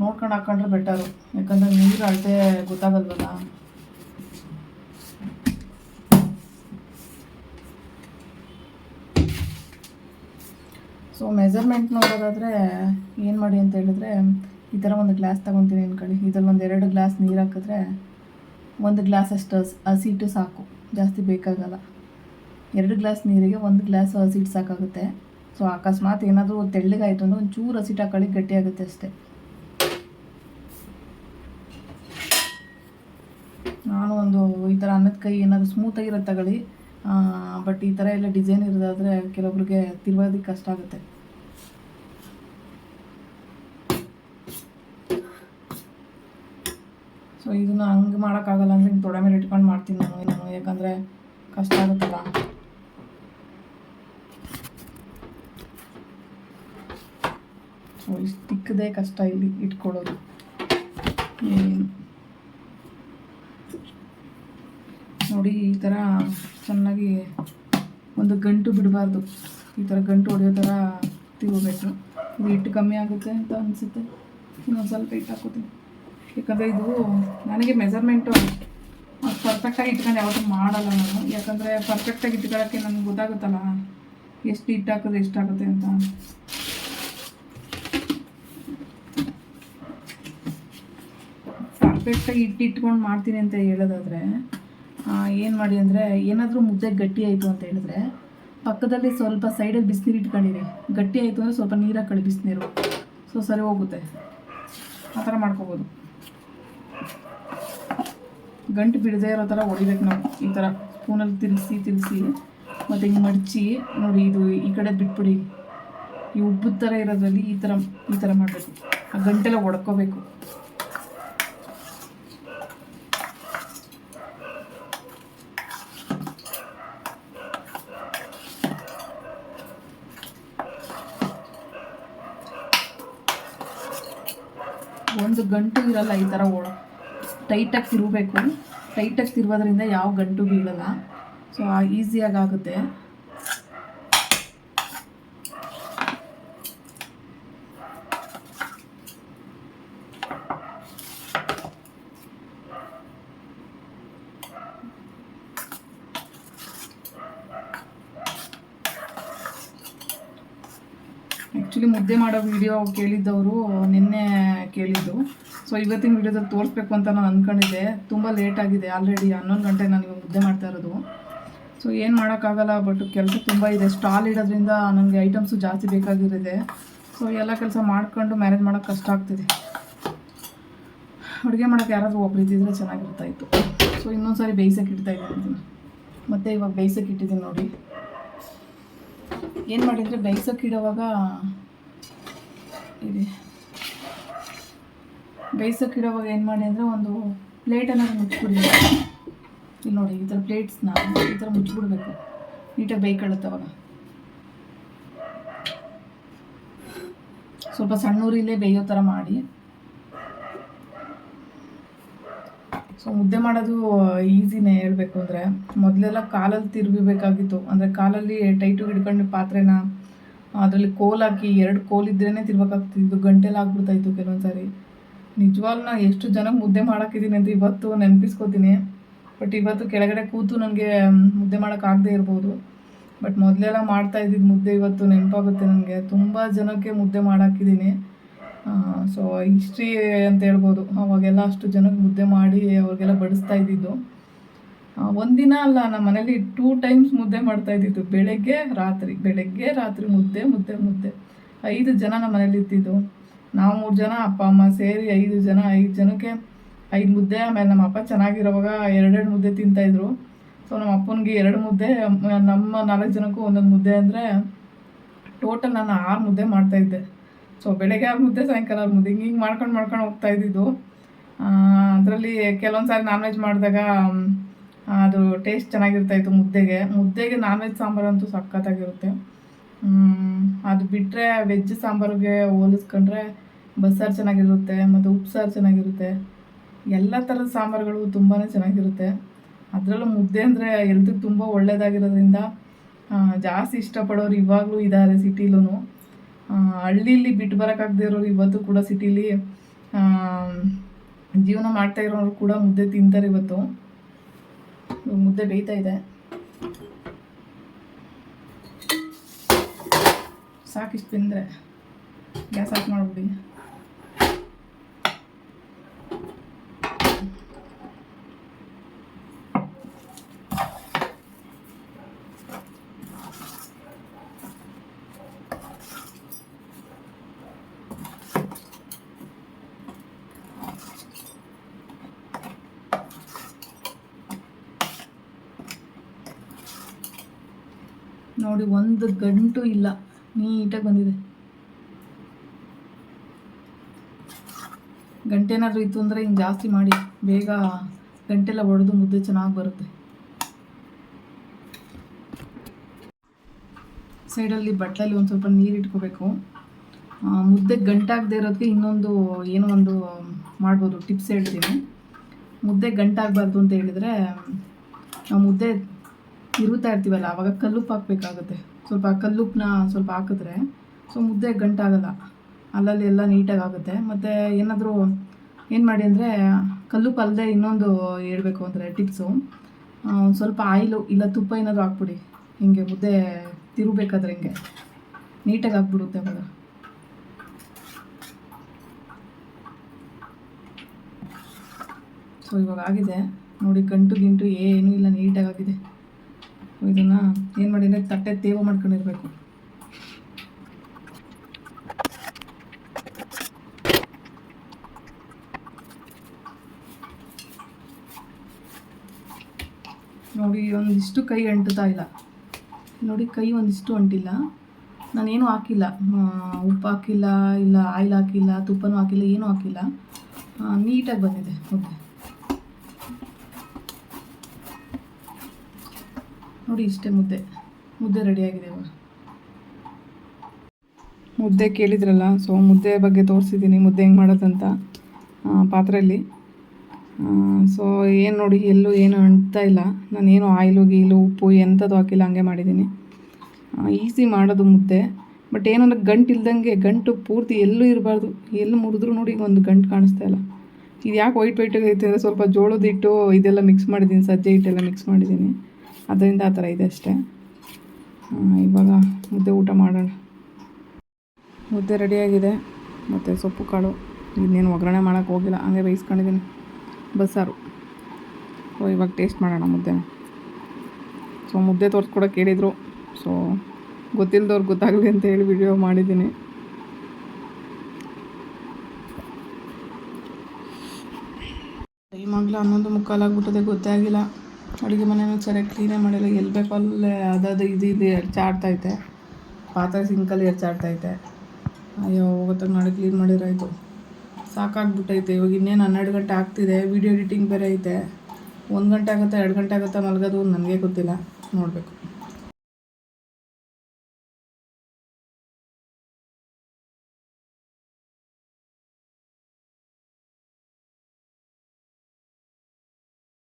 ನೋಡ್ಕೊಂಡು ಹಾಕೊಂಡ್ರೆ ಬೆಟರು ಯಾಕಂದರೆ ನೀರು ಅಳತೆ ಗೊತ್ತಾಗಲ್ವಲ್ಲ? ಸೊ ಮೆಜರ್ಮೆಂಟ್ ನೋಡೋದಾದರೆ ಏನು ಮಾಡಿ ಅಂತ ಹೇಳಿದ್ರೆ, ಈ ಥರ ಒಂದು ಗ್ಲಾಸ್ ತೊಗೊತೀನಿ ಅಂದ್ಕೊಳ್ಳಿ ಇದ್ರಲ್ಲಿ ಒಂದು ಎರಡು ಗ್ಲಾಸ್ ನೀರು ಹಾಕಿದ್ರೆ ಒಂದು ಗ್ಲಾಸ್ ಅಷ್ಟು ಹಸ್ ಹಸಿಟ್ಟು ಸಾಕು. ಜಾಸ್ತಿ ಬೇಕಾಗಲ್ಲ. ಎರಡು ಗ್ಲಾಸ್ ನೀರಿಗೆ ಒಂದು ಗ್ಲಾಸ್ ಹಸಿಟ್ಟು ಸಾಕಾಗುತ್ತೆ. ಸೊ ಅಕಸ್ಮಾತ್ ಏನಾದರೂ ತೆಳ್ಳಗಾಯಿತು ಅಂದರೆ ಒಂದು ಚೂರು ಹಸಿಟ್ಟು ಹಾಕೊಳ್ಳಿ ಗಟ್ಟಿಯಾಗುತ್ತೆ ಅಷ್ಟೇ ನಾನು ಒಂದು ಕೈ ಏನಾದರೂ ಸ್ಮೂತಾಗಿರೋದು ತಗೊಳ್ಳಿ. ಬಟ್ ಈ ಥರ ಎಲ್ಲ ಡಿಸೈನ್ ಇರೋದಾದರೆ ಕೆಲವೊಬ್ರಿಗೆ ತಿರುಗೋದಕ್ಕೆ ಕಷ್ಟ ಆಗುತ್ತೆ. ಸೊ ಇದನ್ನು ಹಂಗೆ ಮಾಡೋಕ್ಕಾಗಲ್ಲ ಅಂದರೆ ಹಿಂಗೆ ತೊಡೆ ಮೇಲೆ ಇಟ್ಕೊಂಡು ಮಾಡ್ತೀನಿ ನಾನು ನಾನು ಯಾಕಂದರೆ ಕಷ್ಟ ಆಗುತ್ತಲ್ಲ. ಸೊ ಇಷ್ಟು ತಿಕ್ಕದೇ ಕಷ್ಟ ಇಲ್ಲಿ ಇಟ್ಕೊಳ್ಳೋದು. ಏನು? ನೋಡಿ, ಈ ಥರ ಚೆನ್ನಾಗಿ ಒಂದು ಗಂಟು ಬಿಡಬಾರ್ದು. ಈ ಥರ ಗಂಟು ಹೊಡೆಯೋ ಥರ ತಿಗೋಬೇಕು ಇದು ಹಿಟ್ಟು ಕಮ್ಮಿ ಆಗುತ್ತೆ ಅಂತ ಅನಿಸುತ್ತೆ. ಇನ್ನೊಂದು ಸ್ವಲ್ಪ ಹಿಟ್ಟು ಹಾಕೋತೀನಿ. ಯಾಕಂದರೆ ಇದು ನನಗೆ ಮೆಜರ್ಮೆಂಟು ಪರ್ಫೆಕ್ಟಾಗಿ ಇಟ್ಕೊಂಡು ಯಾವತ್ತೂ ಮಾಡಲ್ಲ ನಾನು. ಯಾಕಂದರೆ ಪರ್ಫೆಕ್ಟಾಗಿ ಇಟ್ಕೊಳ್ಳೋಕ್ಕೆ ನನಗೆ ಗೊತ್ತಾಗುತ್ತಲ್ಲ, ಎಷ್ಟು ಹಿಟ್ಟು ಹಾಕಿದ್ರೆ ಎಷ್ಟಾಗುತ್ತೆ ಅಂತ. ಪರ್ಫೆಕ್ಟಾಗಿ ಇಟ್ಟು ಇಟ್ಕೊಂಡು ಮಾಡ್ತೀನಿ ಅಂತ ಹೇಳೋದಾದರೆ ಏನು ಮಾಡಿ ಅಂದರೆ ಏನಾದರೂ ಮುದ್ದೆ ಗಟ್ಟಿ ಆಯಿತು ಅಂತ ಹೇಳಿದ್ರೆ ಪಕ್ಕದಲ್ಲಿ ಸ್ವಲ್ಪ ಸೈಡಲ್ಲಿ ಬಿಸಿನೀರು ಇಟ್ಕೊಂಡಿರಿ. ಗಟ್ಟಿ ಆಯಿತು ಅಂದರೆ ಸ್ವಲ್ಪ ನೀರಾಗಿ ಕಳೆ ಬಿಸಿನೀರು. ಸೊ ಸರಿ ಹೋಗುತ್ತೆ. ಆ ಥರ ಮಾಡ್ಕೋಬೋದು. ಗಂಟು ಬಿಡದೇ ಇರೋ ಥರ ಹೊಡಿಬೇಕು ನಾವು. ಈ ಥರ ಸ್ಪೂನಲ್ಲಿ ತಿರುಗಿಸಿ ತಿರುಗಿಸಿ. ಮತ್ತು ಹಿಂಗೆ ಮಡಚಿ, ನೋಡಿ ಇದು ಈ ಕಡೆ ಬಿಟ್ಬಿಡಿ. ಈ ಉಬ್ಬು ಥರ ಇರೋದ್ರಲ್ಲಿ ಈ ಥರ ಈ ಥರ ಮಾಡಬೇಕು. ಆ ಗಂಟೆಲ್ಲ ಒಡ್ಕೋಬೇಕು ಒಂದು ಗಂಟು ಇರಲ್ಲ ಈ ಥರ ಒಳ ಟೈಟಾಗಿ ತಿರುಗಬೇಕು ಟೈಟಾಗಿ ತಿರುಗೋದ್ರಿಂದ ಯಾವ ಗಂಟು ಬೀಳಲ್ಲ. ಸೊ ಈಸಿಯಾಗಿ ಆಗುತ್ತೆ ಆ್ಯಕ್ಚುಲಿ ಮುದ್ದೆ ಮಾಡೋ ವಿಡಿಯೋ ಕೇಳಿದ್ದವರು ನಿನ್ನೆ ಕೇಳಿದ್ದು. ಸೊ ಇವತ್ತಿನ ವಿಡಿಯೋದಲ್ಲಿ ತೋರಿಸ್ಬೇಕು ಅಂತ ನಾನು ಅಂದ್ಕೊಂಡಿದ್ದೆ ತುಂಬ ಲೇಟ್ ಆಗಿದೆ ಆಲ್ರೆಡಿ ಹನ್ನೊಂದು ಗಂಟೆ ನಾನು ಇವಾಗ ಮುದ್ದೆ ಮಾಡ್ತಾ ಇರೋದು. ಸೊ ಏನು ಮಾಡೋಕ್ಕಾಗಲ್ಲ ಬಟ್ ಕೆಲಸ ತುಂಬ ಇದೆ. ಸ್ಟಾಲ್ ಇಡೋದ್ರಿಂದ ನನಗೆ ಐಟಮ್ಸು ಜಾಸ್ತಿ ಬೇಕಾಗಿರುತ್ತೆ ಸೊ ಎಲ್ಲ ಕೆಲಸ ಮಾಡ್ಕೊಂಡು ಮ್ಯಾನೇಜ್ ಮಾಡೋಕ್ಕೆ ಕಷ್ಟ ಆಗ್ತಿದೆ. ಅಡುಗೆ ಮಾಡೋಕ್ಕೆ ಯಾರಾದರೂ ಒಬ್ರು ಇದ್ದಿದ್ರೆ ಚೆನ್ನಾಗಿರ್ತಾಯಿತ್ತು. ಸೊ ಇನ್ನೊಂದು ಸಾರಿ ಬೇಯಿಸೋಕೆ ಇಡ್ತಾ ಇದ್ದೀನಿ ಮತ್ತು ಇವಾಗ ಬೇಯಿಸೋಕೆ ಇಟ್ಟಿದ್ದೀನಿ ನೋಡಿ. ಏನು ಮಾಡಿದರೆ ಬೇಯಿಸೋಕೆ ಇಡುವಾಗ ಇದೆ ಬೇಯಿಸೋಕೆ ಇಡುವಾಗ ಏನು ಮಾಡಿ ಅಂದರೆ ಒಂದು ಪ್ಲೇಟನ್ನು ಮುಚ್ಚಿಬಿಡಿ. ಇಲ್ಲಿ ನೋಡಿ, ಈ ಥರ ಪ್ಲೇಟ್ಸ್ನ ಈ ಥರ ಮುಚ್ಚಿಬಿಡ್ಬೇಕು. ನೀಟಾಗಿ ಬೇಯ್ಕೊಳ್ಳುತ್ತೆ ಅವಾಗ. ಸ್ವಲ್ಪ ಸಣ್ಣ ಉರಿಲೇ ಬೇಯೋ ಥರ ಮಾಡಿ. ಸೊ ಮುದ್ದೆ ಮಾಡೋದು ಈಸಿನೇ ಹೇಳಬೇಕು ಅಂದರೆ ಮೊದಲೆಲ್ಲ ಕಾಲಲ್ಲಿ ತಿರುಗಿಬೇಕಾಗಿತ್ತು. ಅಂದರೆ ಕಾಲಲ್ಲಿ ಟೈಟು ಹಿಡ್ಕೊಂಡು ಪಾತ್ರೆನ ಅದರಲ್ಲಿ ಕೋಲ್ ಹಾಕಿ ಎರಡು ಕೋಲ್ ಇದ್ರೇ ತಿರ್ಬೇಕಾಗ್ತಿದ್ದು ಗಂಟೆಲ್ಲ ಆಗ್ಬಿಡ್ತಾಯಿತ್ತು ಕೆಲವೊಂದು ಸಾರಿ ನಿಜವಾಗ್ಲೂ ನಾನು ಎಷ್ಟು ಜನಕ್ಕೆ ಮುದ್ದೆ ಮಾಡೋಕ್ಕಿದ್ದೀನಿ ಅಂತ ಇವತ್ತು ನೆನಪಿಸ್ಕೋತೀನಿ. ಬಟ್ ಇವತ್ತು ಕೆಳಗಡೆ ಕೂತು ನನಗೆ ಮುದ್ದೆ ಮಾಡೋಕ್ಕಾಗದೇ ಇರ್ಬೋದು. ಬಟ್ ಮೊದಲೆಲ್ಲ ಮಾಡ್ತಾ ಇದ್ದಿದ್ದು ಮುದ್ದೆ ಇವತ್ತು ನೆನಪಾಗುತ್ತೆ ನನಗೆ. ತುಂಬ ಜನಕ್ಕೆ ಮುದ್ದೆ ಮಾಡಾಕಿದ್ದೀನಿ ಸೊ ಹಿಸ್ಟ್ರಿ ಅಂತ ಹೇಳ್ಬೋದು. ಅವಾಗೆಲ್ಲ ಅಷ್ಟು ಜನಕ್ಕೆ ಮುದ್ದೆ ಮಾಡಿ ಅವ್ರಿಗೆಲ್ಲ ಬಡಿಸ್ತಾ ಇದ್ದಿದ್ದು. ಒಂದಿನ ಅಲ್ಲ, ನಮ್ಮ ಮನೇಲಿ ಟೂ ಟೈಮ್ಸ್ ಮುದ್ದೆ ಮಾಡ್ತಾ ಇದ್ದಿದ್ದು. ಬೆಳಗ್ಗೆ, ರಾತ್ರಿ. ಬೆಳಗ್ಗೆ, ರಾತ್ರಿ ಮುದ್ದೆ ಮುದ್ದೆ ಮುದ್ದೆ. ಐದು ಜನ ನಮ್ಮ ಮನೇಲಿ ಇದ್ದಿದ್ದು. ನಾವು ಮೂರು ಜನ, ಅಪ್ಪ, ಅಮ್ಮ ಸೇರಿ ಐದು ಜನ, ಐದು ಜನಕ್ಕೆ ಐದು ಮುದ್ದೆ, ಆಮೇಲೆ ನಮ್ಮ ಅಪ್ಪ ಚೆನ್ನಾಗಿರೋವಾಗ ಎರಡೆರಡು ಮುದ್ದೆ ತಿಂತಾಯಿದ್ರು ಸೊ ನಮ್ಮ ಅಪ್ಪನಿಗೆ ಎರಡು ಮುದ್ದೆ, ನಮ್ಮ ನಾಲ್ಕು ಜನಕ್ಕೂ ಒಂದೊಂದು ಮುದ್ದೆ ಅಂದರೆ ಟೋಟಲ್ ನಾನು ಆರು ಮುದ್ದೆ ಮಾಡ್ತಾಯಿದ್ದೆ ಸೊ ಬೆಳಗ್ಗೆ ಆರು ಮುದ್ದೆ, ಸಾಯಂಕಾಲ ಆರು ಮುದ್ದೆ, ಹಿಂಗೆ ಹಿಂಗೆ ಮಾಡ್ಕೊಂಡು ಮಾಡ್ಕೊಂಡು ಹೋಗ್ತಾ ಇದ್ದಿದ್ದು. ಅದರಲ್ಲಿ ಕೆಲವೊಂದು ಸಾರಿ ನಾನ್ ವೆಜ್ ಮಾಡಿದಾಗ ಅದು ಟೇಸ್ಟ್ ಚೆನ್ನಾಗಿರ್ತಾಯಿತ್ತು ಮುದ್ದೆಗೆ. ಮುದ್ದೆಗೆ ನಾನ್ ವೆಜ್ ಸಾಂಬಾರು ಅಂತೂ ಸಖತ್ತಾಗಿರುತ್ತೆ ಅದು ಬಿಟ್ಟರೆ ವೆಜ್ ಸಾಂಬಾರಿಗೆ ಹೋಲಿಸ್ಕೊಂಡ್ರೆ ಬಸ್ಸಾರು ಚೆನ್ನಾಗಿರುತ್ತೆ, ಮತ್ತು ಉಪ್ಸಾರು ಚೆನ್ನಾಗಿರುತ್ತೆ. ಎಲ್ಲ ಥರದ ಸಾಂಬಾರುಗಳು ತುಂಬಾ ಚೆನ್ನಾಗಿರುತ್ತೆ. ಅದರಲ್ಲೂ ಮುದ್ದೆ ಅಂದರೆ ಎಲ್ರಿಗೂ ತುಂಬ ಒಳ್ಳೆಯದಾಗಿರೋದ್ರಿಂದ ಜಾಸ್ತಿ ಇಷ್ಟಪಡೋರು ಇವಾಗಲೂ ಇದ್ದಾರೆ ಸಿಟಿಲೂ ಹಳ್ಳಿಲಿ ಬಿಟ್ಟು ಬರೋಕ್ಕಾಗದೇ ಇರೋರು ಇವತ್ತು ಕೂಡ ಸಿಟೀಲಿ ಜೀವನ ಮಾಡ್ತಾ ಇರೋರು ಕೂಡ ಮುದ್ದೆ ತಿಂತಾರೆ ಇವತ್ತು. ಮುದ್ದೆ ಬೇಯ್ತಾ ಇದೆ. ಸಾಕಿಷ್ಟು ತಿಂದರೆ ಗ್ಯಾಸ್ ಆಫ್ ಮಾಡ್ಬಿಡಿ. ನೋಡಿ, ಒಂದು ಗಂಟು ಇಲ್ಲ. ನೀಟಾಗಿ ಬಂದಿದೆ. ಗಂಟೆ ಏನಾದರೂ ಇತ್ತು ಅಂದರೆ ಹಿಂಗೆ ಜಾಸ್ತಿ ಮಾಡಿ. ಬೇಗ ಗಂಟೆಲ್ಲ ಒಡೆದು ಮುದ್ದೆ ಚೆನ್ನಾಗಿ ಬರುತ್ತೆ. ಸೈಡಲ್ಲಿ ಬಟ್ಲಲ್ಲಿ ಒಂದು ಸ್ವಲ್ಪ ನೀರು ಇಟ್ಕೋಬೇಕು. ಮುದ್ದೆ ಗಂಟಾಗದೆ ಇರೋದಕ್ಕೆ ಇನ್ನೊಂದು ಏನೋ ಒಂದು ಮಾಡ್ಬೋದು. ಟಿಪ್ಸ್ ಹೇಳ್ತೀನಿ. ಮುದ್ದೆ ಗಂಟಾಗಬಾರ್ದು ಅಂತ ಹೇಳಿದರೆ ನಾವು ಮುದ್ದೆ ತಿರುತ್ತಾ ಇರ್ತೀವಲ್ಲ ಆವಾಗ ಕಲ್ಲುಪ್ಪು ಹಾಕಬೇಕಾಗುತ್ತೆ. ಸ್ವಲ್ಪ ಕಲ್ಲುಪ್ಪನ್ನ ಸ್ವಲ್ಪ ಹಾಕಿದ್ರೆ ಸೊ ಮುದ್ದೆ ಗಂಟಾಗಲ್ಲ. ಅಲ್ಲಲ್ಲಿ ಎಲ್ಲ ನೀಟಾಗಿ ಆಗುತ್ತೆ ಮತ್ತು ಏನಾದರೂ ಏನು ಮಾಡಿ ಅಂದರೆ ಕಲ್ಲುಪ್ಪು ಅಲ್ಲದೆ ಇನ್ನೊಂದು ಹೇಳಬೇಕು ಅಂದರೆ ಟಿಪ್ಸು. ಸ್ವಲ್ಪ ಆಯಿಲು ಇಲ್ಲ ತುಪ್ಪ ಏನಾದರೂ ಹಾಕ್ಬಿಡಿ. ಹಿಂಗೆ ಮುದ್ದೆ ತಿರುಬೇಕಾದ್ರೆ ಹಿಂಗೆ. ನೀಟಾಗಿ ಹಾಕ್ಬಿಡುತ್ತೆ ಅವಾಗ. ಸೊ ಇವಾಗ ಆಗಿದೆ. ನೋಡಿ, ಗಂಟು ಗಿಂಟು ಏನೂ ಇಲ್ಲ ನೀಟಾಗಿ ಆಗಿದೆ ಇದನ್ನು ಏನು ಮಾಡಿದ್ರೆ ತಟ್ಟೆ ತೇವ ಮಾಡ್ಕೊಂಡಿರ್ಬೇಕು. ನೋಡಿ, ಒಂದಿಷ್ಟು ಕೈ ಅಂಟುತ್ತಾ ಇಲ್ಲ. ನೋಡಿ, ಕೈ ಒಂದಿಷ್ಟು ಅಂಟಿಲ್ಲ. ನಾನೇನು ಹಾಕಿಲ್ಲ. ಉಪ್ಪು ಹಾಕಿಲ್ಲ, ಇಲ್ಲ ಆಯಿಲ್ ಹಾಕಿಲ್ಲ, ತುಪ್ಪನೂ ಹಾಕಿಲ್ಲ, ಏನೂ ಹಾಕಿಲ್ಲ. ನೀಟಾಗಿ ಬಂದಿದೆ ಮುದ್ದೆ ನೋಡಿ ಇಷ್ಟೇ ಮುದ್ದೆ. ಮುದ್ದೆ ರೆಡಿಯಾಗಿದೆ ಇವಾಗ. ಮುದ್ದೆ ಕೇಳಿದ್ರಲ್ಲ ಸೊ ಮುದ್ದೆ ಬಗ್ಗೆ ತೋರಿಸಿದ್ದೀನಿ, ಮುದ್ದೆ ಹೆಂಗೆ ಮಾಡೋದಂತ ಪಾತ್ರೆಯಲ್ಲಿ. ಸೊ ಏನು ನೋಡಿ, ಎಲ್ಲೂ ಏನು ಅಂಟ್ತಾ ಇಲ್ಲ. ನಾನೇನು ಆಯಿಲು, ಗೀಲು, ಉಪ್ಪು ಎಂಥದ್ದು ಹಾಕಿಲ್ಲ, ಹಂಗೆ ಮಾಡಿದ್ದೀನಿ. ಈಸಿ ಮಾಡೋದು ಮುದ್ದೆ. ಬಟ್ ಏನಂದ್ರೆ ಗಂಟು ಇಲ್ದಂಗೆ ಗಂಟು ಪೂರ್ತಿ ಎಲ್ಲೂ ಇರಬಾರ್ದು. ಎಲ್ಲಿ ಮುರಿದ್ರು ನೋಡಿ ಈಗ ಒಂದು ಗಂಟು ಕಾಣಿಸ್ತಾ ಇಲ್ಲ. ಇದು ಯಾಕೆ ವೈಟ್ ವೈಟ್ ಐತೆ ಅಂದರೆ ಸ್ವಲ್ಪ ಜೋಳದ ಹಿಟ್ಟು ಇದೆಲ್ಲ ಮಿಕ್ಸ್ ಮಾಡಿದ್ದೀನಿ, ಸಜ್ಜೆ ಹಿಟ್ಟೆಲ್ಲ ಮಿಕ್ಸ್ ಮಾಡಿದ್ದೀನಿ. ಅದರಿಂದ ಆ ಥರ ಇದೆ ಅಷ್ಟೇ. ಇವಾಗ ಮುದ್ದೆ ಊಟ ಮಾಡೋಣ. ಮುದ್ದೆ ರೆಡಿಯಾಗಿದೆ. ಮತ್ತು ಸೊಪ್ಪು, ಕಾಳು. ಇನ್ನೇನು ಒಗ್ಗರಣೆ ಮಾಡೋಕ್ಕೆ ಹೋಗಿಲ್ಲ. ಹಂಗೆ ಬೇಯಿಸ್ಕೊಂಡಿದ್ದೀನಿ. ಬಸ್ಸಾರು. ಸೊ ಇವಾಗ ಟೇಸ್ಟ್ ಮಾಡೋಣ ಮುದ್ದೆ ಸೊ ಮುದ್ದೆ ತೋರಿಸ್ಕೊಡೋಕೆ ಕೇಳಿದರು ಸೊ ಗೊತ್ತಿಲ್ಲದವ್ರು ಗೊತ್ತಾಗಲಿ ಅಂತ ಹೇಳಿ ವಿಡಿಯೋ ಮಾಡಿದ್ದೀನಿ. ಟೈಮ್ ಆಗಲ ಹನ್ನೊಂದು ಮುಕ್ಕಾಲಾಗ್ಬಿಟ್ಟದೆ ಗೊತ್ತೇ ಆಗಿಲ್ಲ ಅಡುಗೆ ಮನೆಯೂ ಸರಿಯಾಗಿ ಕ್ಲೀನೇ ಮಾಡಿಲ್ಲ. ಎಲ್ಲಿ ಬೇಕೋ ಅಲ್ಲೇ ಅದಾದ ಇದು ಇದು ಎರಚಾಡ್ತೈತೆ ಪಾತ್ರೆ ಸಿಂಕಲ್ಲಿ ಎರಚಾಡ್ತೈತೆ ಅಯ್ಯೋ ಹೋಗೋತ್ತಾಗ ನಾಳೆ ಕ್ಲೀನ್ ಮಾಡಿರೋಯ್ತು ಸಾಕಾಗ್ಬಿಟ್ಟೈತೆ. ಇವಾಗ ಇನ್ನೇನು ಹನ್ನೆರಡು ಗಂಟೆ ಆಗ್ತಿದೆ. ವಿಡಿಯೋ ಎಡಿಟಿಂಗ್ ಬೇರೆ ಐತೆ. ಒಂದು ಗಂಟೆ ಆಗುತ್ತೆ, ಎರಡು ಗಂಟೆ ಆಗುತ್ತೆ ಮಲಗೋದು, ನನಗೆ ಗೊತ್ತಿಲ್ಲ. ನೋಡಬೇಕು.